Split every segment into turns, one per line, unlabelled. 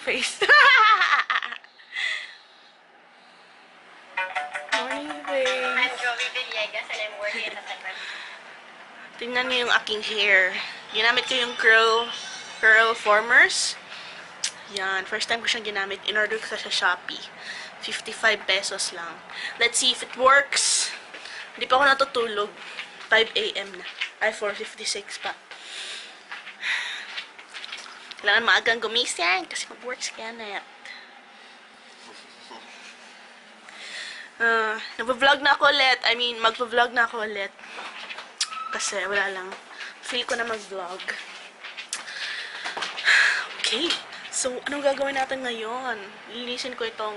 face. Morning face.
I'm Joey Villegas and I'm working at the.
Tingnan niyo yung aking hair. Ginamit ko yung curl, curl formers. Yan. First time ko siyang ginamit. In-order ko sa Shopee. 55 pesos lang. Let's see if it works. Hindi pa ako natutulog. 5 a.m. na. Ay, 4.56 pa. Kailangan maagang gumising kasi mag-work si Kenneth. Uh, nag-vlog na ako ulit. I mean, mag-vlog na ako ulit. Kasi wala lang. Feel ko na mag-vlog. Okay. So, anong gagawin natin ngayon? Lilinisin ko itong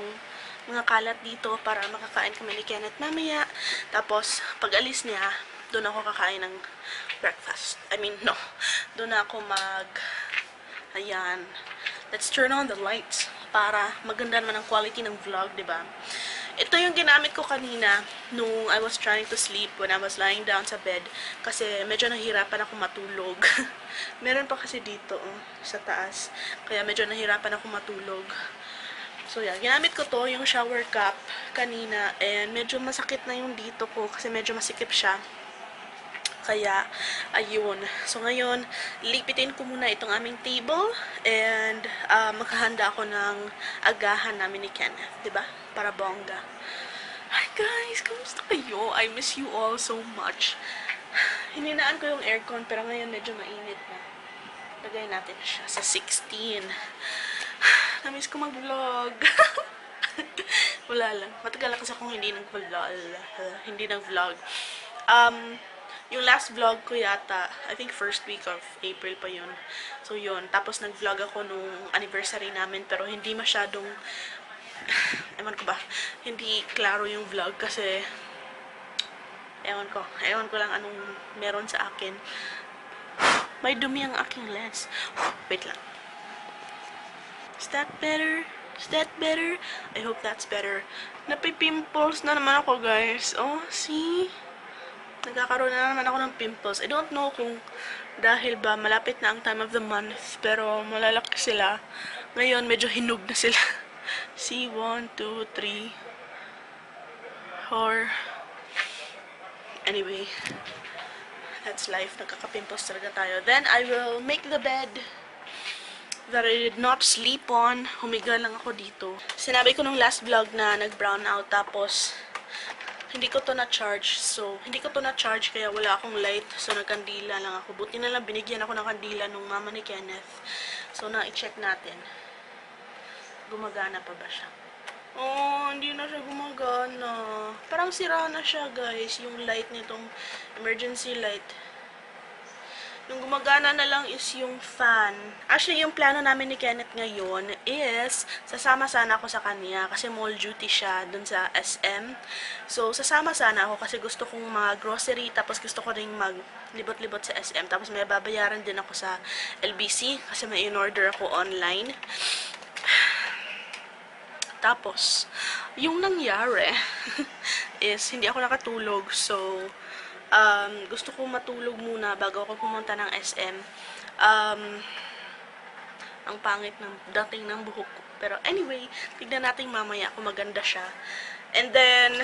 mga kalat dito para makakain kami ni Kenneth mamaya. Tapos, pag alis niya, doon ako kakain ng breakfast. I mean, no. Doon ako mag... Ayan. Let's turn on the lights para maganda naman ang quality ng vlog, ba? Ito yung ginamit ko kanina nung I was trying to sleep when I was lying down sa bed kasi medyo nahihirapan ako matulog. Meron pa kasi dito oh, sa taas. Kaya medyo nahihirapan ako matulog. So yeah, ginamit ko to yung shower cap kanina and medyo masakit na yung dito ko kasi medyo masikip siya. Kaya, ayun. So, ngayon, lipitin ko muna itong aming table and uh, maghahanda ako ng agahan namin ni Kenneth. ba diba? Para bongga. Hi guys! Kamusta kayo? I miss you all so much. Hininaan ko yung aircon pero ngayon medyo mainit na. Lagay natin siya sa 16. Namiss ko mag-vlog. Wala lang. Matagal na kasi akong hindi nag-vlog. hindi nag-vlog. Um, yung last vlog ko yata, I think first week of April pa yun. So yun, tapos nag-vlog ako nung anniversary namin pero hindi masyadong ewan ko ba, hindi klaro yung vlog kasi ewan ko, ewan ko lang anong meron sa akin. May dumi ang aking lens. Wait lang. Is that better? Is that better? I hope that's better. Napipimples na naman ako, guys. Oh, see? Nagkakaroon na naman ako ng pimples. I don't know kung dahil ba malapit na ang time of the month, pero malalaki sila. Ngayon, medyo hinog na sila. See, 1, 2, 3, 4. Anyway, that's life. Nagkakapimples talaga tayo. Then, I will make the bed that I did not sleep on. Humiga lang ako dito. Sinabi ko nung last vlog na nag-brown out, tapos hindi ko to na-charge. So, hindi ko to na-charge kaya wala akong light. So, nagkandila lang ako. Buti na lang binigyan ako ng kandila nung mama ni Kenneth. So, na-check natin. Gumagana pa ba siya? Oh, hindi na siya gumagana. Parang sira na siya, guys. Yung light nitong emergency light. Yung gumagana na lang is yung fan. Actually, yung plano namin ni Kenneth ngayon is sasama sana ako sa kanya kasi mall duty siya dun sa SM. So, sasama sana ako kasi gusto kong mga grocery tapos gusto ko ring maglibot-libot sa SM. Tapos may babayaran din ako sa LBC kasi may in-order ako online. Tapos, yung nangyari is hindi ako nakatulog. So, um, gusto ko matulog muna bago ako pumunta ng SM. Um, ang pangit ng dating ng buhok ko. Pero anyway, tignan natin mamaya kung maganda siya. And then,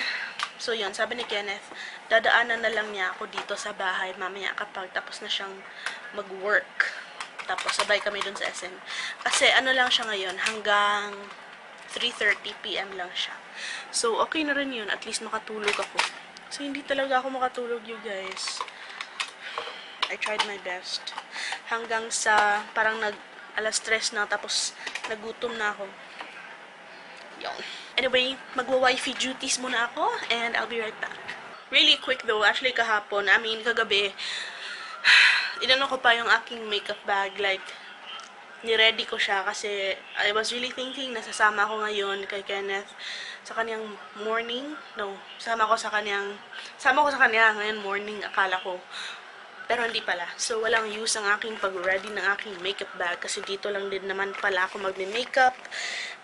so yun, sabi ni Kenneth, dadaanan na lang niya ako dito sa bahay mamaya kapag tapos na siyang mag-work. Tapos sabay kami dun sa SM. Kasi ano lang siya ngayon, hanggang 3.30pm lang siya. So, okay na rin yun. At least makatulog ako. So, hindi talaga ako makatulog you guys. I tried my best. Hanggang sa parang nag alas stress na tapos nagutom na ako. Yun. Anyway, magwa-wifi duties muna ako and I'll be right back. Really quick though, actually kahapon, I mean kagabi, inano ko pa yung aking makeup bag like ni-ready ko siya kasi I was really thinking na sasama ko ngayon kay Kenneth sa kanyang morning. No, sama ko sa kanyang, sama ko sa kanya ngayon morning, akala ko. Pero hindi pala. So, walang use ang aking pag-ready ng aking makeup bag kasi dito lang din naman pala ako magme-makeup.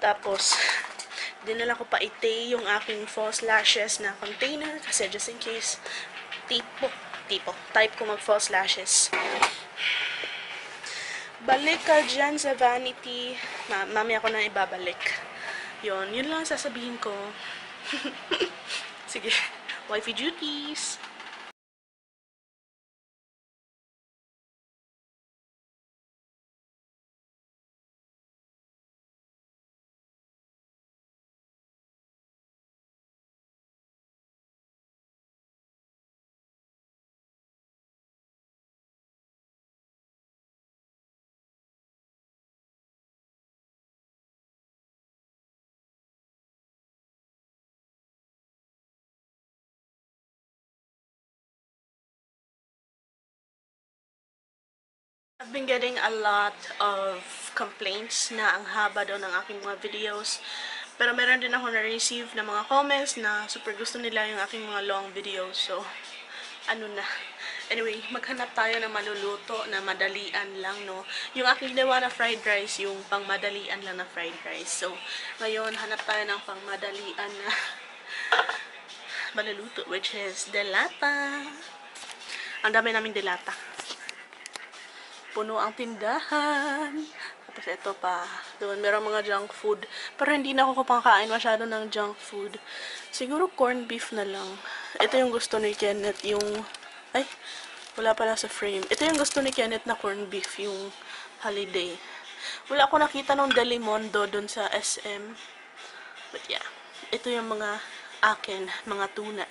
Tapos, dinala ko pa ite yung aking false lashes na container kasi just in case tipo, tipo, type ko mag false lashes. Balik ka dyan sa vanity. Ma mami ako na ibabalik. Yun, yun lang ang sasabihin ko. Sige, wifey duties. I've been getting a lot of complaints na ang haba daw ng aking mga videos. Pero meron din ako na-receive na mga comments na super gusto nila yung aking mga long videos. So, ano na. Anyway, maghanap tayo ng maluluto na madalian lang, no? Yung aking ginawa na fried rice, yung pang madalian lang na fried rice. So, ngayon, hanap tayo ng pang madalian na maluluto, which is delata. Ang dami naming delata puno ang tindahan. Tapos ito pa, doon meron mga junk food. Pero hindi na ako kapangkain masyado ng junk food. Siguro corned beef na lang. Ito yung gusto ni Kenneth, yung... Ay, wala pala sa frame. Ito yung gusto ni Kenneth na corned beef, yung holiday. Wala ako nakita nung Delimondo doon sa SM. But yeah, ito yung mga akin, mga tuna.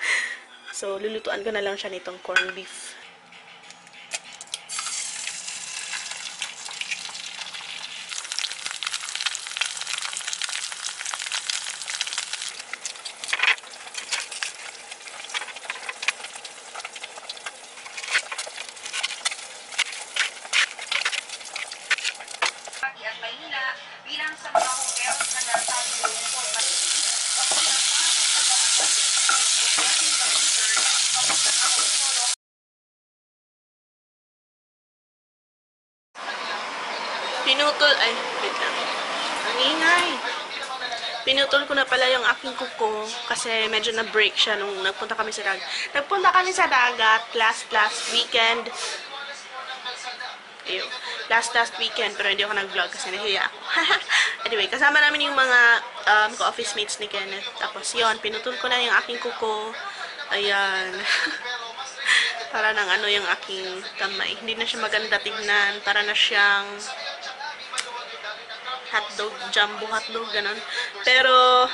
so, lulutuan ko na lang siya nitong corned beef.
Pati at Maynila bilang sa mga hotels na nasa lungsod.
Pinutol, ay, wait lang. Ang ingay. Pinutol ko na pala yung aking kuko kasi medyo na-break siya nung nagpunta kami sa dagat. Nagpunta kami sa dagat last last weekend. Ew. Last last weekend pero hindi ako nag-vlog kasi nahiya ako. anyway, kasama namin yung mga um, ka-office mates ni Kenneth. Tapos yon pinutol ko na yung aking kuko. Ayan. para nang ano yung aking kamay. Hindi na siya maganda tignan. Para na siyang hotdog, jumbo hotdog, ganun. Pero,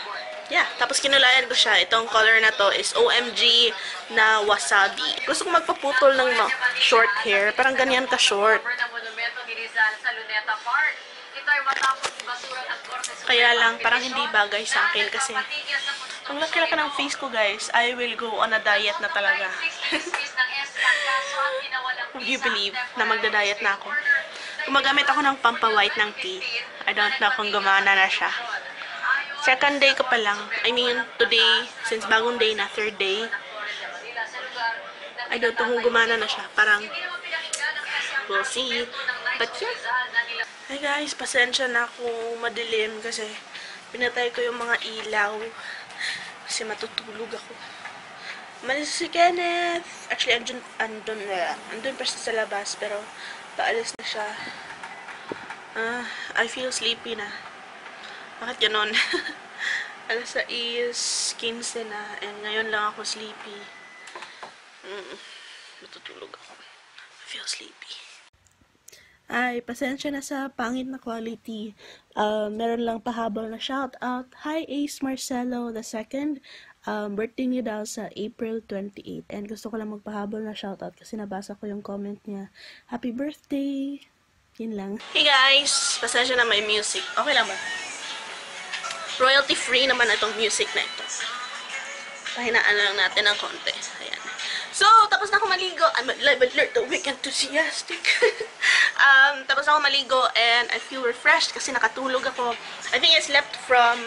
yeah. Tapos kinulayan ko siya. Itong color na to is OMG na wasabi. Gusto ko magpaputol ng no, short hair. Parang ganyan ka-short. Kaya lang,
ng
parang hindi bagay sa akin kasi ang laki-laki ng face ko, guys. I will go on a diet na talaga. Would you believe na magda-diet na ako? Gumagamit ako ng pampawhite ng tea. I don't know kung gumana na siya. Second day ko pa lang. I mean, today, since bagong day na, third day, I don't know kung gumana na siya. Parang, we'll see. But yeah. Hi guys, pasensya na kung madilim kasi pinatay ko yung mga ilaw kasi matutulog ako. Malis si Kenneth. Actually, andun, andun, na, andun pa siya sa labas pero paalis na siya. Ah, I feel sleepy na. Bakit ganon? Alas 6.15 na and ngayon lang ako sleepy. Mm, matutulog ako. I feel sleepy. Ay, pasensya na sa pangit na quality. Uh, meron lang pahabol na shout out. Hi Ace Marcelo II. Um, birthday niya daw sa April 28. And gusto ko lang magpahabol na shout out kasi nabasa ko yung comment niya. Happy birthday! Yun lang. Hey guys! Pasensya na may music. Okay lang ba? Royalty free naman itong music na ito. Pahinaan lang natin ng konti. Ayan. So, tapos na ako maligo. I'm live alert, the week enthusiastic. um, tapos na ako maligo and I feel refreshed kasi nakatulog ako. I think I slept from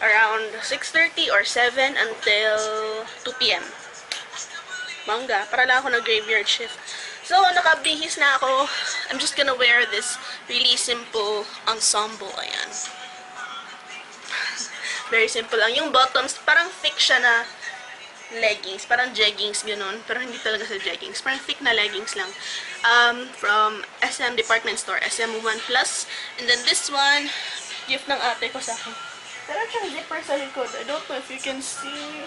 around 6.30 or 7 until 2 p.m. Mangga. Para lang ako nag-graveyard shift. So, nakabihis na ako. I'm just gonna wear this really simple ensemble. Ayan. Very simple lang. Yung bottoms, parang thick siya na leggings. Parang jeggings, ganun. Pero hindi talaga sa jeggings. Parang thick na leggings lang. Um, from SM Department Store. SM Woman Plus. And then this one, gift ng ate ko sa akin. Meron siyang zipper sa likod. I don't know if you can see.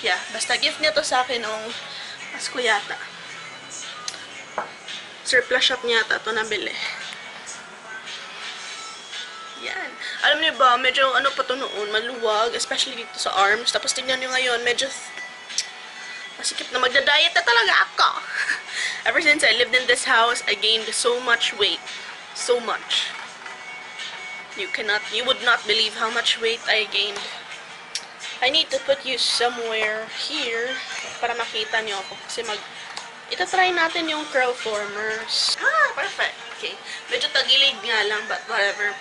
Yeah, basta gift niya to sa akin nung Pasko yata. Surplus shop niya yata to nabili. Yan. Alam niyo ba, medyo ano pa to noon, maluwag, especially dito sa arms. Tapos tingnan niyo ngayon, medyo masikip na magda-diet na talaga ako. Ever since I lived in this house, I gained so much weight. So much. You cannot, you would not believe how much weight I gained. I need to put you somewhere here para makita niyo ako. Kasi mag, itatry natin yung curl formers. Ah, perfect. Okay. Medyo tagilid nga lang, but whatever.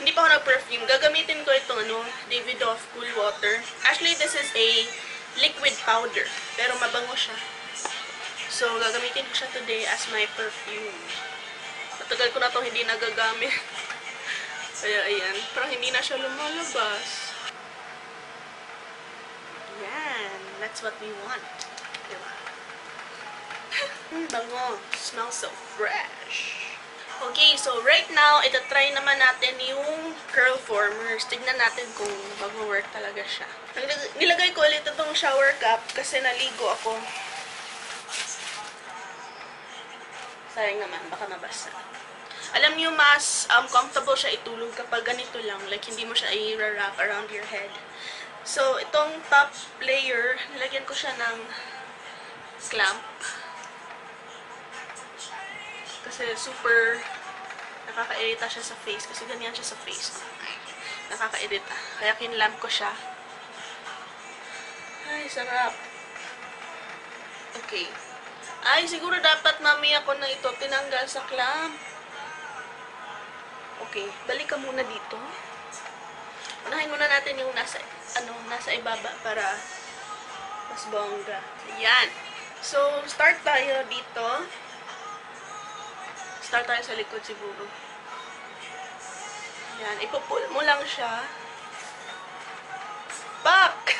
Hindi pa ako nag-perfume. Gagamitin ko itong ano, Davidoff Cool Water. Actually, this is a liquid powder. Pero mabango siya. So, gagamitin ko siya today as my perfume. Matagal ko na itong hindi nagagamit. Kaya, ayan. Pero hindi na siya lumalabas. Yan. That's what we want. Diba? Bango. Smells so fresh. Okay, so right now, ito try naman natin yung curl formers. Tignan natin kung mag-work talaga siya. Nilag- Nilagay ko ulit itong shower cap kasi naligo ako. Sayang naman, baka mabasa. Alam niyo, mas um, comfortable siya itulog kapag ganito lang. Like, hindi mo siya i-wrap around your head. So, itong top layer, nilagyan ko siya ng clamp. Kasi super nakaka-irita siya sa face. Kasi ganyan siya sa face. Nakaka-irita. Kaya kinlamp ko siya. Ay, sarap. Okay. Ay, siguro dapat mamaya ko na ito tinanggal sa clamp. Okay, balik ka muna dito. Unahin muna natin yung nasa, ano, nasa ibaba para mas bongga. Ayan. So, start tayo dito. Start tayo sa likod siguro. Ayan, ipupull mo lang siya. Pak!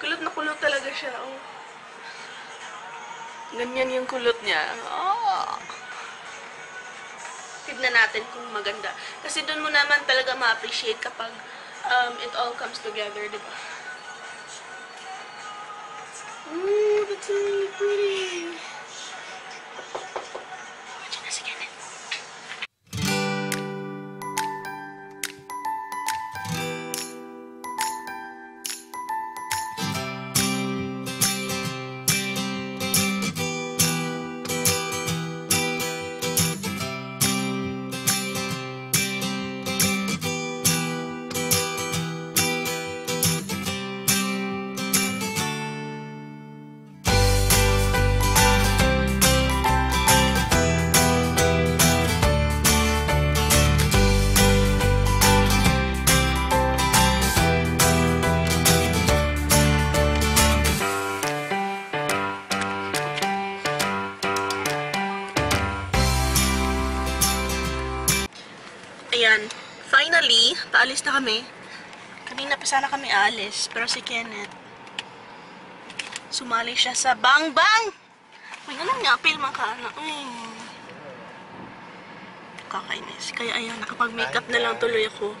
kulot na kulot talaga siya, oh. Ganyan yung kulot niya. Oh. Tignan natin kung maganda. Kasi doon mo naman talaga ma-appreciate kapag um, it all comes together, di ba? Ooh, that's really pretty. Kami. Kanina pa sana kami aalis, pero si Kenneth, sumali siya sa Bang Bang! May ano nga, pilma ka na. Ay. Kakainis. Kaya ayan, nakapag-makeup na lang tuloy ako.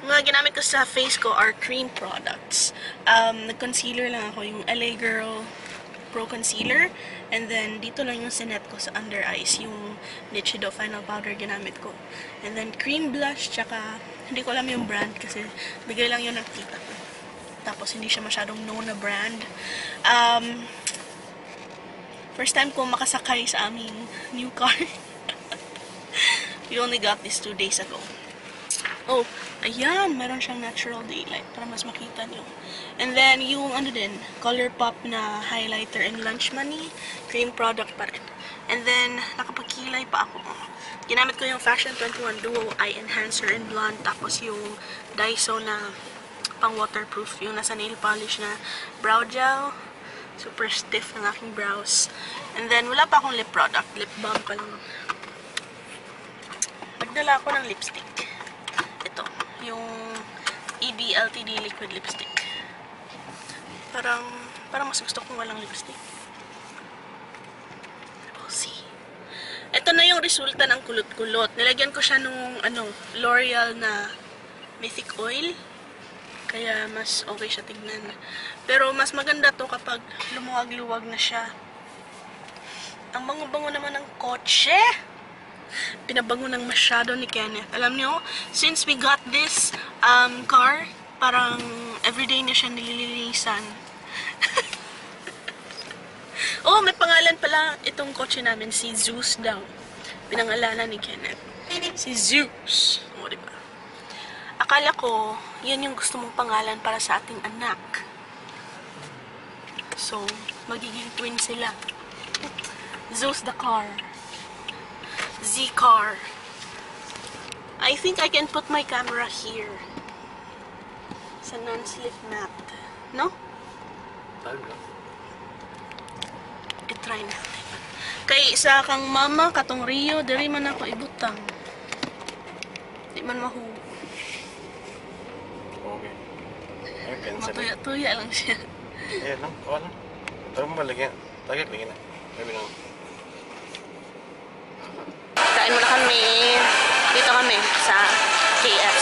Mga ginamit ko sa face ko are cream products. Um, nag-concealer lang ako, yung LA Girl Pro Concealer. And then, dito lang yung sinet ko sa under eyes, yung Nichido Final Powder ginamit ko. And then, cream blush, tsaka, hindi ko alam yung brand kasi bigay lang yun ng tita ko. Tapos, hindi siya masyadong known na brand. Um, first time ko makasakay sa aming new car. We only got this two days ago. Oh, ayan, meron siyang natural daylight para mas makita niyo. And then, yung ano din, Colourpop na highlighter and lunch money, cream product pa rin. And then, nakapagkilay pa ako. Ginamit ko yung Fashion 21 Duo Eye Enhancer in Blonde, tapos yung Daiso na pang waterproof, yung nasa nail polish na brow gel. Super stiff ng aking brows. And then, wala pa akong lip product. Lip balm pa lang. Nagdala ako ng lipstick ito, yung EB LTD liquid lipstick. Parang, parang mas gusto kong walang lipstick. We'll see. Ito na yung resulta ng kulot-kulot. Nilagyan ko siya nung, ano, L'Oreal na Mythic Oil. Kaya mas okay siya tignan. Pero mas maganda to kapag lumuwag-luwag na siya. Ang bango-bango naman ng kotse. Pinabango ng masyado ni Kenneth. Alam niyo, since we got this um, car, parang everyday niya siya nililinisan. oh, may pangalan pala itong kotse namin, si Zeus daw. Pinangalanan ni Kenneth. Si Zeus. O, diba? Akala ko, yan yung gusto mong pangalan para sa ating anak. So, magiging twin sila. Zeus the car. Z car. I think I can put my camera here. Sa non-slip mat. No? I-try natin. Kay isa kang mama, katong Rio, diri man ako ibutang. Di man mahu.
Okay. Ay, cancel.
Matuya-tuya lang siya.
Ayan lang, kawan lang. Tayo mo balagyan. Tagay, lagyan na. Sabi lang.
Kain muna kami. Dito kami sa KFC.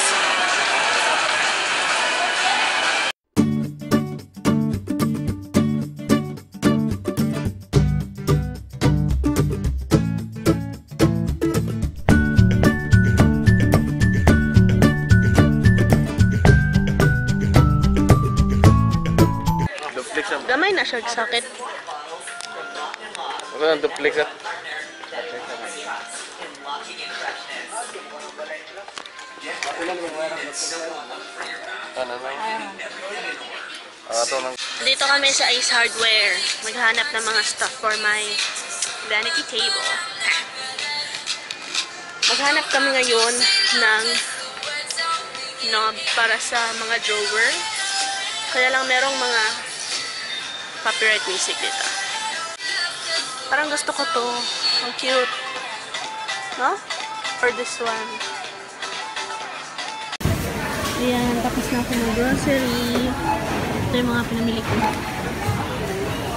Sakit.
Ako ng duplex ah. Ano na? Ah, lang.
Dito kami sa Ace Hardware. Maghanap ng mga stuff for my vanity table. Maghanap kami ngayon ng knob para sa mga drawer. Kaya lang merong mga copyright music dito. Parang gusto ko to. Ang cute. No? Or this one. Ayan, tapos na ako ng grocery. Ito yung mga pinamili ko.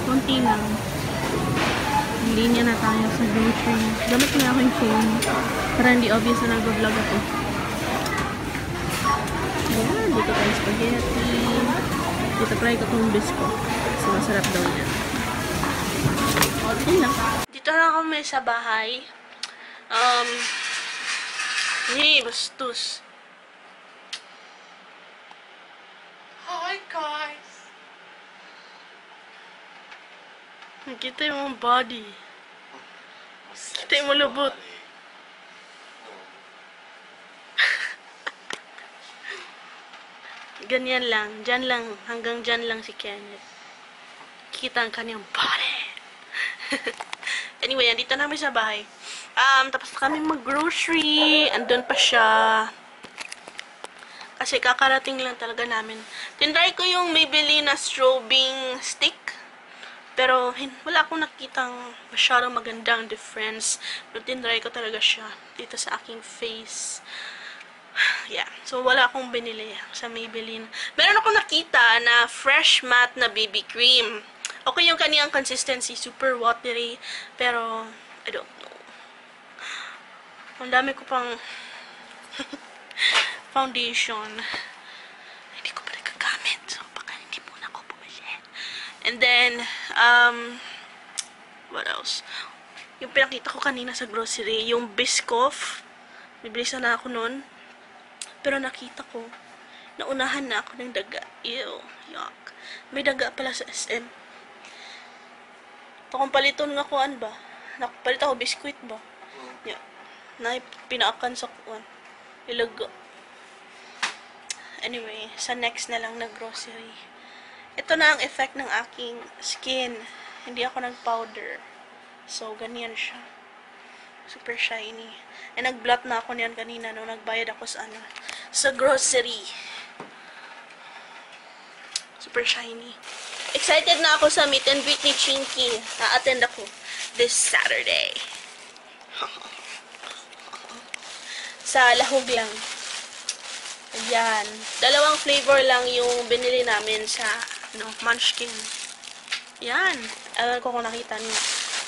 Konti lang. Hindi niya na tayo sa grocery. Gamit na ako yung phone. Para hindi obvious na nag-vlog ako. Ayan, dito tayo spaghetti. Dito try ko itong bisco. Masarap daw niya. Okay lang. Dito na kami sa bahay. Um, hey, bastos. Hi, guys! Nakita yung mga body. Kita yung malubot. Ganyan lang. Diyan lang. Hanggang diyan lang si Kenneth. Kita ang kanyang body. anyway, andito namin sa bahay. Um, tapos na kami mag-grocery. Andun pa siya. Kasi kakarating lang talaga namin. Tinry ko yung Maybelline na strobing stick. Pero hin- wala akong nakitang masyadong magandang difference. Pero tinry ko talaga siya dito sa aking face. Yeah. So, wala akong binili sa Maybelline. Meron akong nakita na fresh matte na BB cream. Okay yung kaniyang consistency. Super watery. Pero, I don't know. Ang dami ko pang foundation. Hindi ko pa nagagamit. So, baka hindi muna ako bumili. And then, um, what else? Yung pinakita ko kanina sa grocery, yung Biscoff. Bibili sana ako nun. Pero nakita ko, naunahan na ako ng daga. Ew, yuck. May daga pala sa SM. Ito kung paliton nga kuan ba? Nakapalit ako biskuit ba? Yeah. Na pinaakan sa kuan. Ilaga. Anyway, sa next na lang na grocery. Ito na ang effect ng aking skin. Hindi ako nag-powder. So, ganyan siya. Super shiny. And nag-blot na ako niyan kanina nung nagbayad ako sa ano, sa grocery. Super shiny. Excited na ako sa meet and greet ni Chinky. Na-attend ako this Saturday. sa lahog lang. Ayan. Dalawang flavor lang yung binili namin sa ano, Munchkin. Yan. Alam ko kung nakita niyo.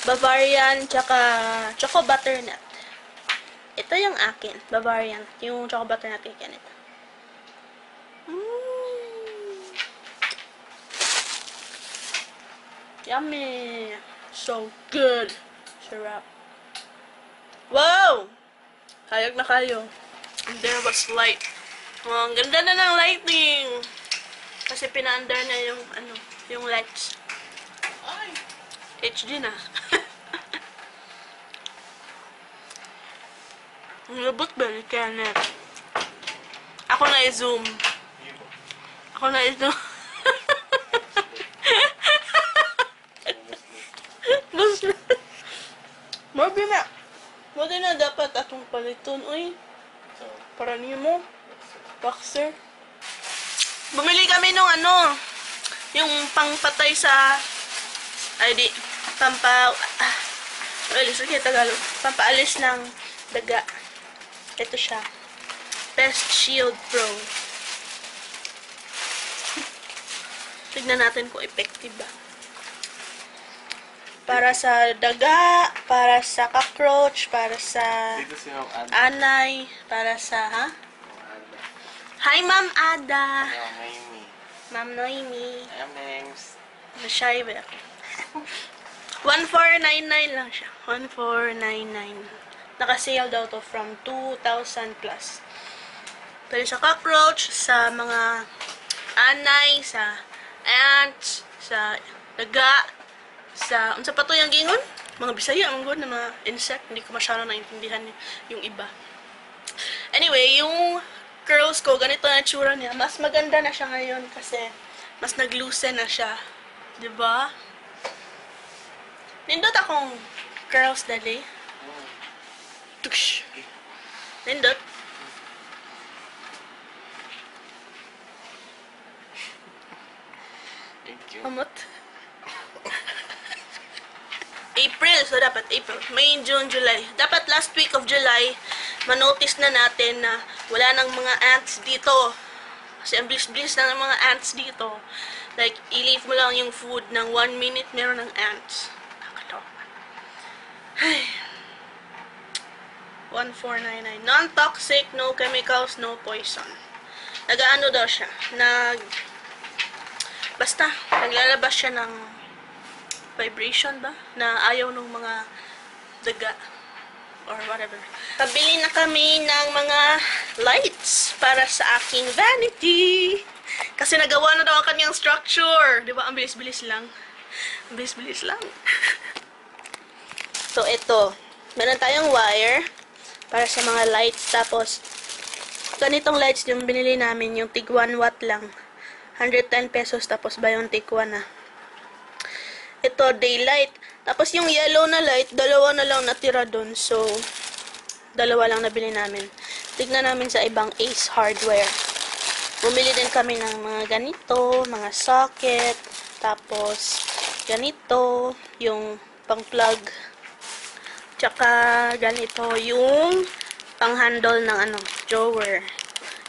Bavarian, tsaka Choco Butternut. Ito yung akin. Bavarian. Yung Choco Butternut Kenneth. Mm. Yummy. So good. Sarap. Wow! Hayag na kayo. And there was light. Oh, ang ganda na ng lighting. Kasi pina-under na yung, ano, yung lights. Ay! HD na. Ang labot ba ni Kenneth? Ako na i-zoom. Ako na i-zoom. Basta. Marbi na. Mati na dapat atong paliton. Uy, para niyo mo. Boxer. Bumili kami nung ano, yung pangpatay sa, ay di, pampa, ah, well, sige, Tagalog. Pampaalis ng daga. Ito siya. Pest Shield Pro. Tignan natin kung effective ba. Para sa daga, para sa cockroach, para sa
dito si Ma'am Ada.
anay, para sa, ha? Hi, Ma'am Ada!
Hello, Naomi.
Ma'am Noemi.
I'm names.
Mashay ba ako? 1499 lang siya. 1499. Naka-sale daw to from 2,000 plus. Pero sa cockroach, sa mga anay, sa ants, sa daga, sa, unsa pa to yung gingon? Mga bisaya, ang good na mga insect. Hindi ko masyado naintindihan yung iba. Anyway, yung curls ko, ganito na tsura niya. Mas maganda na siya ngayon kasi mas nag-loosen na siya. 'Di ba? Nindot akong curls dali. Tuksh. Nindot.
Thank you.
Amot. April, so dapat April. May, June, July. Dapat last week of July, manotice na natin na wala nang mga ants dito. Kasi ang bilis-bilis na ng mga ants dito. Like, i-leave mo lang yung food ng one minute, meron ng ants. Nakakatawa. Ay. 1499. Non-toxic, no chemicals, no poison. Nagaano daw siya? Nag... Basta, naglalabas siya ng vibration ba? Na ayaw ng mga daga or whatever. Kabili na kami ng mga lights para sa aking vanity. Kasi nagawa na daw ang kanyang structure. Di ba? Ang bilis-bilis lang. Ang bilis-bilis lang. so, ito. Meron tayong wire para sa mga lights. Tapos, ganitong lights yung binili namin. Yung tig 1 watt lang. 110 pesos tapos biontic 1 na. Ito, daylight. Tapos yung yellow na light, dalawa na lang natira doon. So, dalawa lang nabili namin. Tignan namin sa ibang Ace Hardware. Bumili din kami ng mga ganito, mga socket, tapos ganito, yung pang-plug. Tsaka ganito, yung pang-handle ng ano, drawer.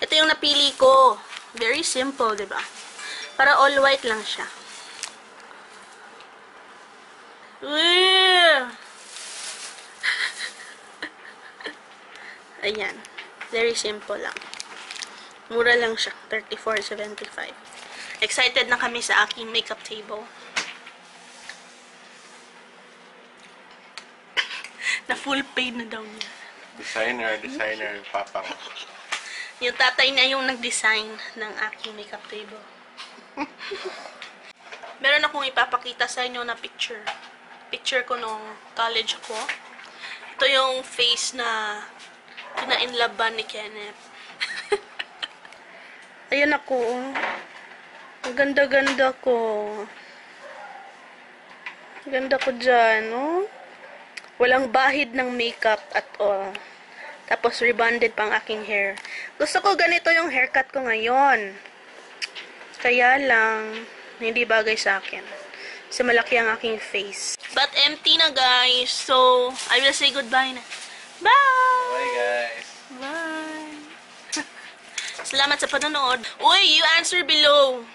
Ito yung napili ko. Very simple, ba? Para all white lang siya. Uy! Ayan. Very simple lang. Mura lang siya. 34.75. Excited na kami sa aking makeup table. na full paid na daw niya.
Designer, designer, papang.
Yung tatay na yung nag-design ng aking makeup table. Meron akong ipapakita sa inyo na picture. Picture ko nung college ko. Ito yung face na kinainlaban ni Kenneth. Ayan ako. Ang ganda-ganda ko. Ganda ko dyan, oh. Walang bahid ng makeup at all. Tapos rebonded pang aking hair. Gusto ko ganito yung haircut ko ngayon. Kaya lang, hindi bagay sa akin. Kasi malaki ang aking face. But empty na guys. So, I will say goodbye na. Bye!
Bye guys.
Bye! Salamat sa panonood. Uy, you answer below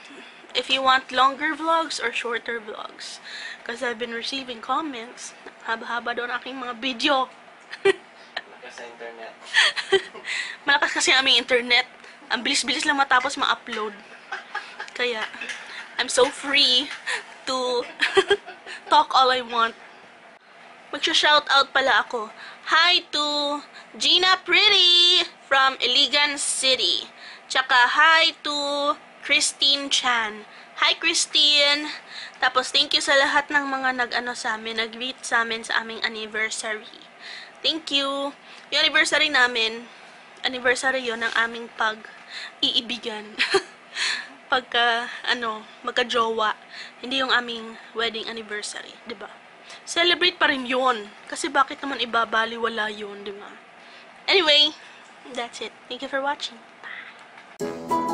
if you want longer vlogs or shorter vlogs. Because I've been receiving comments. Haba-haba ang aking mga video.
Sa internet.
Malakas kasi ang aming internet. Ang bilis-bilis lang matapos ma-upload. Kaya, I'm so free to talk all I want. Magsha-shoutout pala ako. Hi to Gina Pretty from Iligan City. Tsaka hi to Christine Chan. Hi Christine! Tapos thank you sa lahat ng mga nag-ano sa amin, nag-greet sa amin sa aming anniversary. Thank you! Yung anniversary namin, anniversary yon ng aming pag-iibigan. Pagka, ano, magka-jowa. Hindi yung aming wedding anniversary, di ba? Celebrate pa rin yun. Kasi bakit naman ibabaliwala yun, di ba? Anyway, that's it. Thank you for watching. Bye!